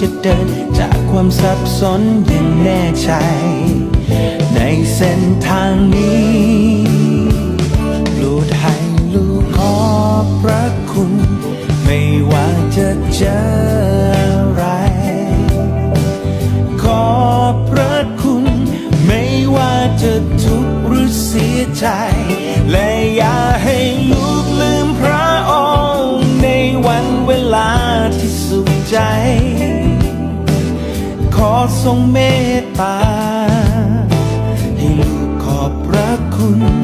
จะเดินจากความสับสนอย่างแน่ใจ ในเส้นทางนี้โปรดให้ลูกขอบพระคุณ ไม่ว่าจะเจออะไร ขอบพระคุณ ไม่ว่าจะทุกข์หรือเสียใจ และอย่าใทรงเมตตา ให้ลูกขอบพระคุณ